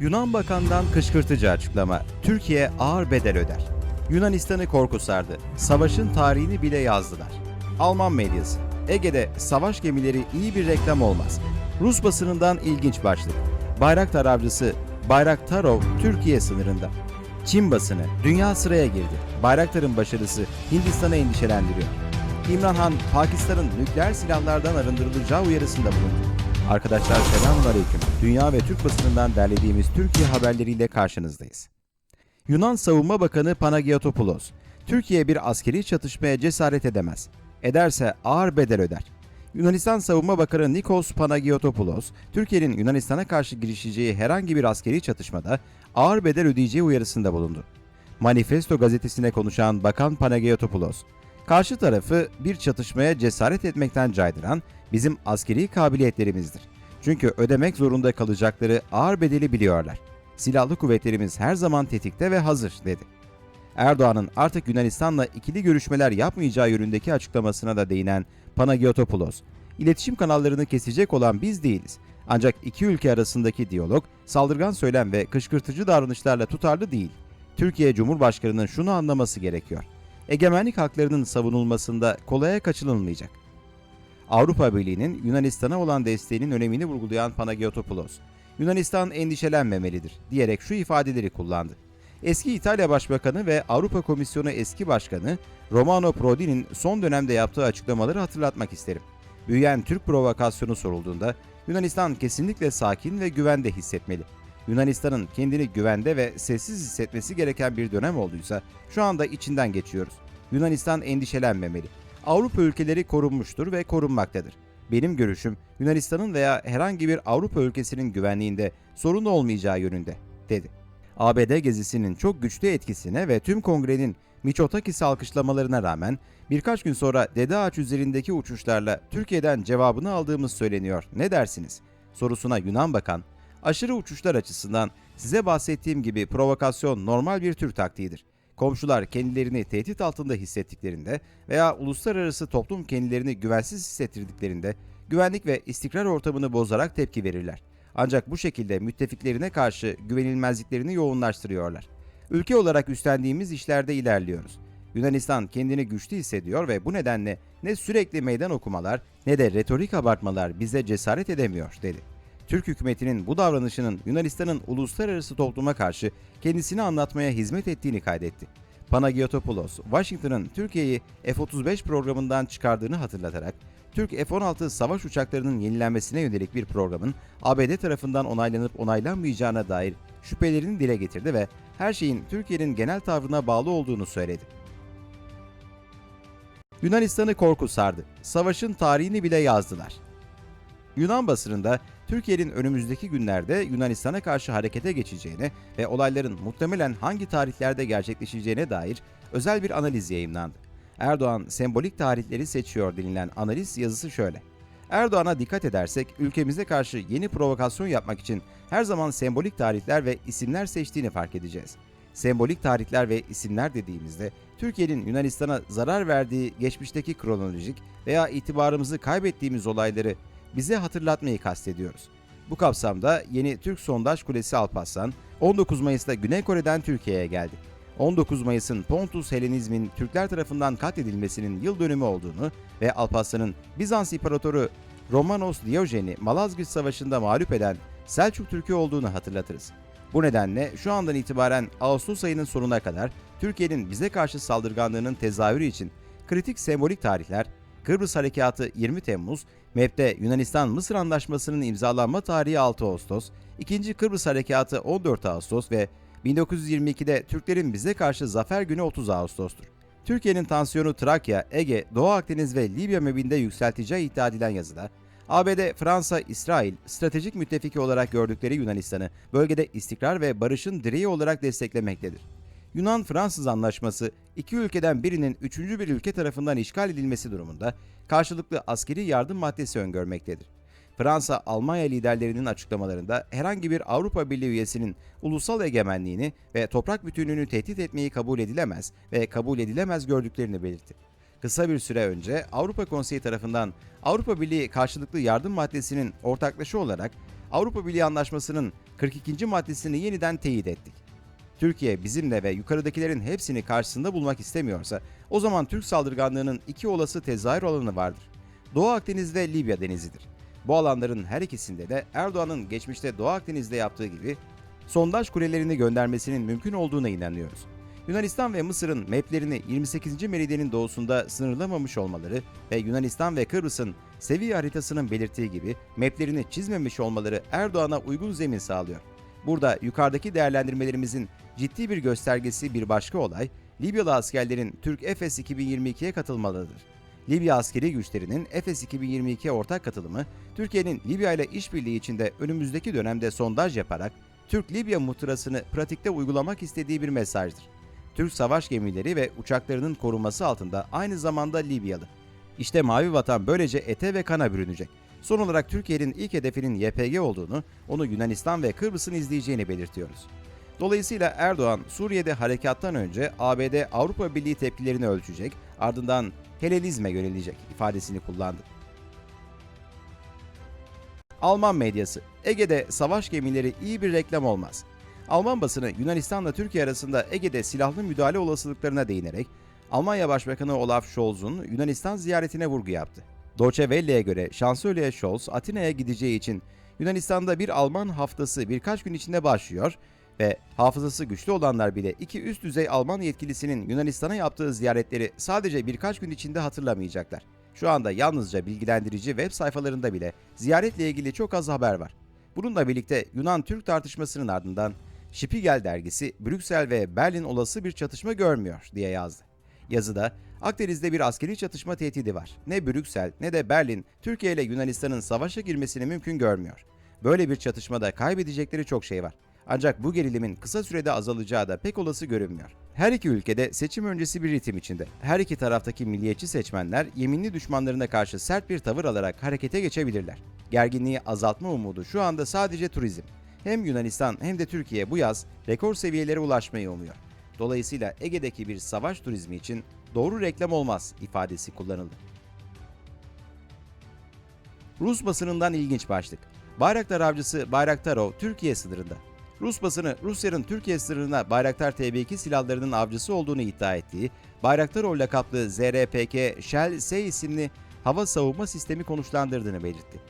Yunan Bakan'dan kışkırtıcı açıklama. Türkiye ağır bedel öder. Yunanistan'ı korku sardı. Savaşın tarihini bile yazdılar. Alman medyası. Ege'de savaş gemileri iyi bir reklam olmaz. Rus basınından ilginç başlık. Bayraktar avcısı Bayraktarov Türkiye sınırında. Çin basını dünya sıraya girdi. Bayraktar'ın başarısı Hindistan'ı endişelendiriyor. İmran Han, Pakistan'ın nükleer silahlardan arındırılacağı uyarısında bulundu. Arkadaşlar selamünaleyküm. Dünya ve Türk basınından derlediğimiz Türkiye haberleriyle karşınızdayız. Yunan Savunma Bakanı Panagiotopoulos, Türkiye bir askeri çatışmaya cesaret edemez. Ederse ağır bedel öder. Yunanistan Savunma Bakanı Nikos Panagiotopoulos, Türkiye'nin Yunanistan'a karşı girişeceği herhangi bir askeri çatışmada ağır bedel ödeyeceği uyarısında bulundu. Manifesto gazetesine konuşan Bakan Panagiotopoulos, karşı tarafı bir çatışmaya cesaret etmekten caydıran bizim askeri kabiliyetlerimizdir. Çünkü ödemek zorunda kalacakları ağır bedeli biliyorlar. Silahlı kuvvetlerimiz her zaman tetikte ve hazır dedi. Erdoğan'ın artık Yunanistan'la ikili görüşmeler yapmayacağı yönündeki açıklamasına da değinen Panagiotopoulos, iletişim kanallarını kesecek olan biz değiliz. Ancak iki ülke arasındaki diyalog saldırgan söylem ve kışkırtıcı davranışlarla tutarlı değil. Türkiye Cumhurbaşkanı'nın şunu anlaması gerekiyor. Egemenlik haklarının savunulmasında kolaya kaçınılmayacak. Avrupa Birliği'nin Yunanistan'a olan desteğinin önemini vurgulayan Panagiotopoulos, Yunanistan endişelenmemelidir diyerek şu ifadeleri kullandı. Eski İtalya Başbakanı ve Avrupa Komisyonu eski başkanı Romano Prodi'nin son dönemde yaptığı açıklamaları hatırlatmak isterim. Büyüyen Türk provokasyonu sorulduğunda Yunanistan kesinlikle sakin ve güvende hissetmeli. Yunanistan'ın kendini güvende ve sessiz hissetmesi gereken bir dönem olduysa şu anda içinden geçiyoruz. Yunanistan endişelenmemeli. Avrupa ülkeleri korunmuştur ve korunmaktadır. Benim görüşüm Yunanistan'ın veya herhangi bir Avrupa ülkesinin güvenliğinde sorun olmayacağı yönünde, dedi. ABD gezisinin çok güçlü etkisine ve tüm kongrenin Miçotakis'i alkışlamalarına rağmen birkaç gün sonra Dede Ağaç üzerindeki uçuşlarla Türkiye'den cevabını aldığımız söyleniyor. Ne dersiniz? Sorusuna Yunan Bakan, aşırı uçuşlar açısından size bahsettiğim gibi provokasyon normal bir tür taktiğidir. Komşular kendilerini tehdit altında hissettiklerinde veya uluslararası toplum kendilerini güvensiz hissettirdiklerinde güvenlik ve istikrar ortamını bozarak tepki verirler. Ancak bu şekilde müttefiklerine karşı güvenilmezliklerini yoğunlaştırıyorlar. Ülke olarak üstlendiğimiz işlerde ilerliyoruz. Yunanistan kendini güçlü hissediyor ve bu nedenle ne sürekli meydan okumalar ne de retorik abartmalar bize cesaret edemiyor dedi. Türk hükümetinin bu davranışının Yunanistan'ın uluslararası topluma karşı kendisini anlatmaya hizmet ettiğini kaydetti. Panagiotopoulos, Washington'ın Türkiye'yi F-35 programından çıkardığını hatırlatarak, Türk F-16 savaş uçaklarının yenilenmesine yönelik bir programın ABD tarafından onaylanıp onaylanmayacağına dair şüphelerini dile getirdi ve her şeyin Türkiye'nin genel tavrına bağlı olduğunu söyledi. Yunanistan'ı korku sardı. Savaşın tarihini bile yazdılar. Yunan basınında Türkiye'nin önümüzdeki günlerde Yunanistan'a karşı harekete geçeceğine ve olayların muhtemelen hangi tarihlerde gerçekleşeceğine dair özel bir analiz yayımlandı. Erdoğan sembolik tarihleri seçiyor denilen analiz yazısı şöyle. Erdoğan'a dikkat edersek ülkemize karşı yeni provokasyon yapmak için her zaman sembolik tarihler ve isimler seçtiğini fark edeceğiz. Sembolik tarihler ve isimler dediğimizde Türkiye'nin Yunanistan'a zarar verdiği geçmişteki kronolojik veya itibarımızı kaybettiğimiz olayları bize hatırlatmayı kastediyoruz. Bu kapsamda yeni Türk sondaj kulesi Alparslan 19 Mayıs'ta Güney Kore'den Türkiye'ye geldi. 19 Mayıs'ın Pontus Helenizmin Türkler tarafından katledilmesinin yıl dönümü olduğunu ve Alparslan'ın Bizans İmparatoru Romanos Diyojen'i Malazgirt Savaşı'nda mağlup eden Selçuk Türk'ü olduğunu hatırlatırız. Bu nedenle şu andan itibaren Ağustos ayının sonuna kadar Türkiye'nin bize karşı saldırganlığının tezahürü için kritik sembolik tarihler Kıbrıs Harekatı 20 Temmuz, MEP'te Yunanistan-Mısır Anlaşması'nın imzalanma tarihi 6 Ağustos, 2. Kıbrıs Harekatı 14 Ağustos ve 1922'de Türklerin bize karşı zafer günü 30 Ağustos'tur. Türkiye'nin tansiyonu Trakya, Ege, Doğu Akdeniz ve Libya MEB'inde yükselteceği iddia edilen yazıda, ABD, Fransa, İsrail stratejik müttefiki olarak gördükleri Yunanistan'ı bölgede istikrar ve barışın direği olarak desteklemektedir. Yunan-Fransız anlaşması iki ülkeden birinin üçüncü bir ülke tarafından işgal edilmesi durumunda karşılıklı askeri yardım maddesi öngörmektedir. Fransa, Almanya liderlerinin açıklamalarında herhangi bir Avrupa Birliği üyesinin ulusal egemenliğini ve toprak bütünlüğünü tehdit etmeyi kabul edilemez ve kabul edilemez gördüklerini belirtti. Kısa bir süre önce Avrupa Konseyi tarafından Avrupa Birliği karşılıklı yardım maddesinin ortaklışı olarak Avrupa Birliği Anlaşması'nın 42. maddesini yeniden teyit ettik. Türkiye bizimle ve yukarıdakilerin hepsini karşısında bulmak istemiyorsa o zaman Türk saldırganlığının iki olası tezahür alanı vardır. Doğu Akdeniz ve Libya denizidir. Bu alanların her ikisinde de Erdoğan'ın geçmişte Doğu Akdeniz'de yaptığı gibi sondaj kulelerini göndermesinin mümkün olduğuna inanıyoruz. Yunanistan ve Mısır'ın maplerini 28. meridyenin doğusunda sınırlamamış olmaları ve Yunanistan ve Kıbrıs'ın seviye haritasının belirttiği gibi maplerini çizmemiş olmaları Erdoğan'a uygun zemin sağlıyor. Burada yukarıdaki değerlendirmelerimizin ciddi bir göstergesi bir başka olay, Libyalı askerlerin Türk Efes 2022'ye katılmalarıdır. Libya askeri güçlerinin Efes 2022'ye ortak katılımı, Türkiye'nin Libya ile işbirliği içinde önümüzdeki dönemde sondaj yaparak Türk-Libya muhtırasını pratikte uygulamak istediği bir mesajdır. Türk savaş gemileri ve uçaklarının korunması altında aynı zamanda Libyalı. İşte Mavi Vatan böylece ete ve kana bürünecek. Son olarak Türkiye'nin ilk hedefinin YPG olduğunu, onu Yunanistan ve Kıbrıs'ın izleyeceğini belirtiyoruz. Dolayısıyla Erdoğan, Suriye'de harekattan önce ABD Avrupa Birliği tepkilerini ölçecek, ardından Helenizme yönelecek ifadesini kullandı. Alman medyası, Ege'de savaş gemileri iyi bir reklam olmaz. Alman basını Yunanistan'la Türkiye arasında Ege'de silahlı müdahale olasılıklarına değinerek Almanya Başbakanı Olaf Scholz'un Yunanistan ziyaretine vurgu yaptı. Deutsche Welle'ye göre Şansölye Scholz Atina'ya gideceği için Yunanistan'da bir Alman haftası birkaç gün içinde başlıyor ve hafızası güçlü olanlar bile iki üst düzey Alman yetkilisinin Yunanistan'a yaptığı ziyaretleri sadece birkaç gün içinde hatırlamayacaklar. Şu anda yalnızca bilgilendirici web sayfalarında bile ziyaretle ilgili çok az haber var. Bununla birlikte Yunan-Türk tartışmasının ardından Spiegel dergisi Brüksel ve Berlin olası bir çatışma görmüyor diye yazdı. Yazıda Akdeniz'de bir askeri çatışma tehdidi var. Ne Brüksel ne de Berlin Türkiye ile Yunanistan'ın savaşa girmesini mümkün görmüyor. Böyle bir çatışmada kaybedecekleri çok şey var. Ancak bu gerilimin kısa sürede azalacağı da pek olası görünmüyor. Her iki ülkede seçim öncesi bir ritim içinde. Her iki taraftaki milliyetçi seçmenler yeminli düşmanlarına karşı sert bir tavır alarak harekete geçebilirler. Gerginliği azaltma umudu şu anda sadece turizm. Hem Yunanistan hem de Türkiye bu yaz rekor seviyelere ulaşmayı umuyor. Dolayısıyla Ege'deki bir savaş turizmi için doğru reklam olmaz ifadesi kullanıldı. Rus basınından ilginç başlık. Bayraktar avcısı Bayraktarov Türkiye sınırında. Rus basını Rusya'nın Türkiye sınırına Bayraktar TB2 silahlarının avcısı olduğunu iddia ettiği Bayraktarov lakaplı ZRPK Shell S isimli hava savunma sistemi konuşlandırdığını belirtti.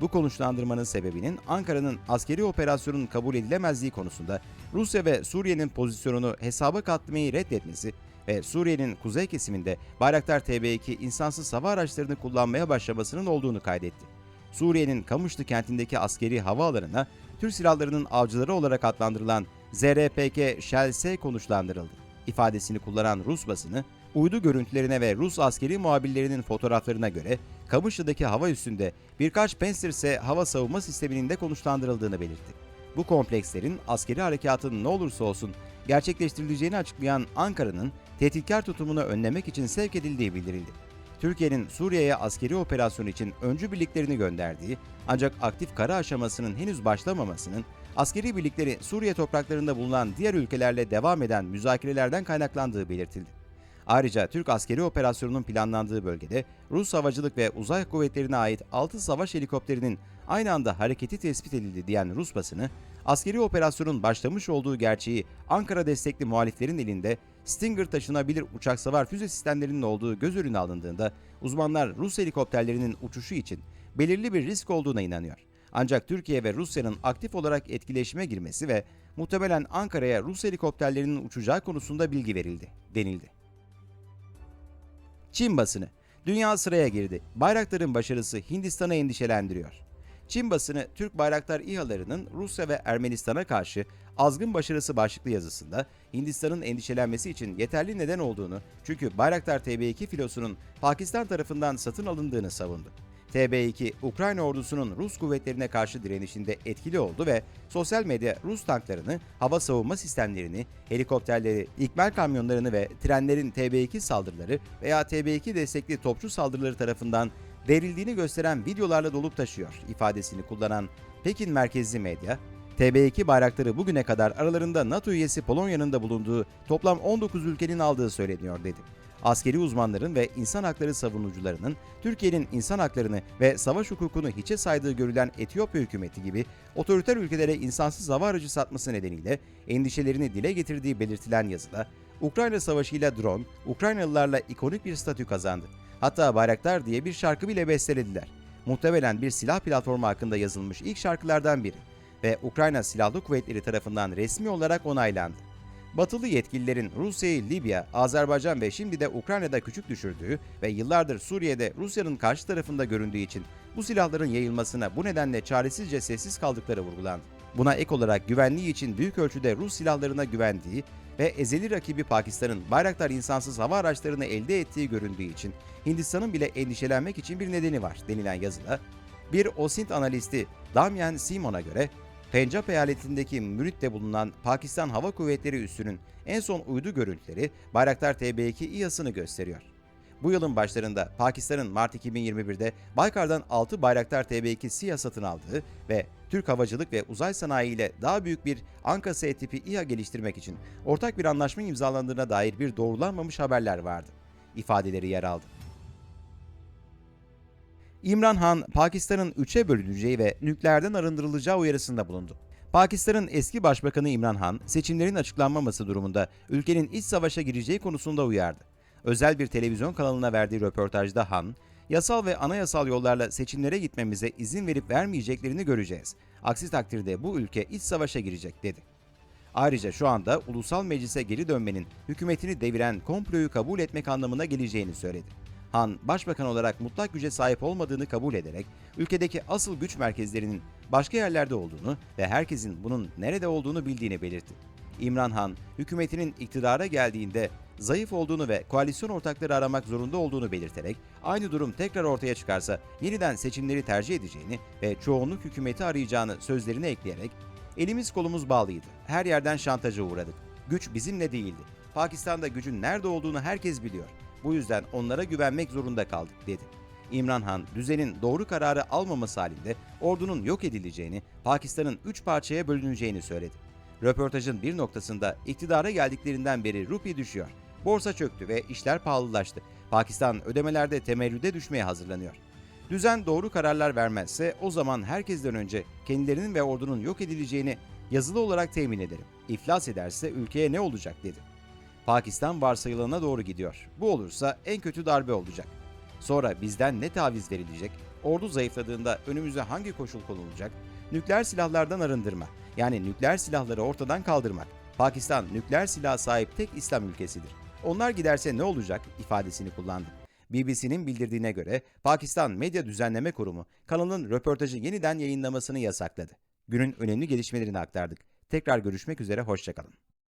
Bu konuşlandırmanın sebebinin Ankara'nın askeri operasyonun kabul edilemezliği konusunda Rusya ve Suriye'nin pozisyonunu hesaba katmayı reddetmesi ve Suriye'nin kuzey kesiminde Bayraktar TB2 insansız hava araçlarını kullanmaya başlamasının olduğunu kaydetti. Suriye'nin Kamışlı kentindeki askeri havaalanına Türk silahlarının avcıları olarak adlandırılan ZRPK Shell-S konuşlandırıldı. İfadesini kullanan Rus basını, uydu görüntülerine ve Rus askeri muhabirlerinin fotoğraflarına göre Kamışlı'daki hava üstünde birkaç Panzer-S hava savunma sisteminin de konuşlandırıldığını belirtti. Bu komplekslerin askeri harekatın ne olursa olsun gerçekleştirileceğini açıklayan Ankara'nın tehditkar tutumunu önlemek için sevk edildiği bildirildi. Türkiye'nin Suriye'ye askeri operasyon için öncü birliklerini gönderdiği ancak aktif kara aşamasının henüz başlamamasının askeri birlikleri Suriye topraklarında bulunan diğer ülkelerle devam eden müzakerelerden kaynaklandığı belirtildi. Ayrıca Türk askeri operasyonunun planlandığı bölgede Rus havacılık ve uzay kuvvetlerine ait 6 savaş helikopterinin aynı anda hareketi tespit edildi diyen Rus basını, askeri operasyonun başlamış olduğu gerçeği Ankara destekli muhaliflerin elinde Stinger taşınabilir uçak savar füze sistemlerinin olduğu göz önüne alındığında uzmanlar Rus helikopterlerinin uçuşu için belirli bir risk olduğuna inanıyor. Ancak Türkiye ve Rusya'nın aktif olarak etkileşime girmesi ve muhtemelen Ankara'ya Rus helikopterlerinin uçacağı konusunda bilgi verildi, denildi. Çin basını. Dünya sıraya girdi. Bayraktar'ın başarısı Hindistan'ı endişelendiriyor. Çin basını Türk Bayraktar İHA'larının Rusya ve Ermenistan'a karşı azgın başarısı başlıklı yazısında Hindistan'ın endişelenmesi için yeterli neden olduğunu çünkü Bayraktar TB2 filosunun Pakistan tarafından satın alındığını savundu. TB2, Ukrayna ordusunun Rus kuvvetlerine karşı direnişinde etkili oldu ve sosyal medya Rus tanklarını, hava savunma sistemlerini, helikopterleri, ikmal kamyonlarını ve trenlerin TB2 saldırıları veya TB2 destekli topçu saldırıları tarafından verildiğini gösteren videolarla dolup taşıyor ifadesini kullanan Pekin merkezli medya, TB2 bayrakları bugüne kadar aralarında NATO üyesi Polonya'nın da bulunduğu toplam 19 ülkenin aldığı söyleniyor dedi. Askeri uzmanların ve insan hakları savunucularının Türkiye'nin insan haklarını ve savaş hukukunu hiçe saydığı görülen Etiyopya hükümeti gibi otoriter ülkelere insansız hava aracı satması nedeniyle endişelerini dile getirdiği belirtilen yazıda Ukrayna Savaşı'yla drone, Ukraynalılarla ikonik bir statü kazandı. Hatta Bayraktar diye bir şarkı bile bestelediler. Muhtemelen bir silah platformu hakkında yazılmış ilk şarkılardan biri ve Ukrayna Silahlı Kuvvetleri tarafından resmi olarak onaylandı. Batılı yetkililerin Rusya'yı Libya, Azerbaycan ve şimdi de Ukrayna'da küçük düşürdüğü ve yıllardır Suriye'de Rusya'nın karşı tarafında göründüğü için bu silahların yayılmasına bu nedenle çaresizce sessiz kaldıkları vurgulandı. Buna ek olarak güvenliği için büyük ölçüde Rus silahlarına güvendiği ve ezeli rakibi Pakistan'ın Bayraktar insansız hava araçlarını elde ettiği göründüğü için Hindistan'ın bile endişelenmek için bir nedeni var denilen yazıda bir OSINT analisti Damian Simon'a göre Pencap eyaletindeki Mürit'te bulunan Pakistan Hava Kuvvetleri üssünün en son uydu görüntüleri Bayraktar TB2 İHA'sını gösteriyor. Bu yılın başlarında Pakistan'ın Mart 2021'de Baykar'dan 6 Bayraktar TB2 SİHA satın aldığı ve Türk Havacılık ve Uzay Sanayi ile daha büyük bir Anka S tipi İHA geliştirmek için ortak bir anlaşma imzalandığına dair bir doğrulanmamış haberler vardı. İfadeleri yer aldı. İmran Han, Pakistan'ın üçe bölüneceği ve nükleerden arındırılacağı uyarısında bulundu. Pakistan'ın eski başbakanı İmran Han, seçimlerin açıklanmaması durumunda ülkenin iç savaşa gireceği konusunda uyardı. Özel bir televizyon kanalına verdiği röportajda Han, yasal ve anayasal yollarla seçimlere gitmemize izin verip vermeyeceklerini göreceğiz. Aksi takdirde bu ülke iç savaşa girecek dedi. Ayrıca şu anda ulusal meclise geri dönmenin hükümetini deviren komployu kabul etmek anlamına geleceğini söyledi. Han, başbakan olarak mutlak güce sahip olmadığını kabul ederek ülkedeki asıl güç merkezlerinin başka yerlerde olduğunu ve herkesin bunun nerede olduğunu bildiğini belirtti. İmran Han, hükümetinin iktidara geldiğinde zayıf olduğunu ve koalisyon ortakları aramak zorunda olduğunu belirterek aynı durum tekrar ortaya çıkarsa yeniden seçimleri tercih edeceğini ve çoğunluk hükümeti arayacağını sözlerine ekleyerek elimiz kolumuz bağlıydı. Her yerden şantaja uğradık. Güç bizimle değildi. Pakistan'da gücün nerede olduğunu herkes biliyor. Bu yüzden onlara güvenmek zorunda kaldık dedi. İmran Han, düzenin doğru kararı almaması halinde ordunun yok edileceğini, Pakistan'ın üç parçaya bölüneceğini söyledi. Röportajın bir noktasında iktidara geldiklerinden beri rupi düşüyor. Borsa çöktü ve işler pahalılaştı. Pakistan ödemelerde temerrüde düşmeye hazırlanıyor. Düzen doğru kararlar vermezse o zaman herkesten önce kendilerinin ve ordunun yok edileceğini yazılı olarak temin ederim. İflas ederse ülkeye ne olacak dedi. Pakistan varsayılana doğru gidiyor. Bu olursa en kötü darbe olacak. Sonra bizden ne taviz verilecek? Ordu zayıfladığında önümüze hangi koşul konulacak? Nükleer silahlardan arındırma. Yani nükleer silahları ortadan kaldırmak. Pakistan nükleer silah sahip tek İslam ülkesidir. Onlar giderse ne olacak ifadesini kullandı. BBC'nin bildirdiğine göre Pakistan Medya Düzenleme Kurumu kanalın röportajı yeniden yayınlamasını yasakladı. Günün önemli gelişmelerini aktardık. Tekrar görüşmek üzere, hoşçakalın.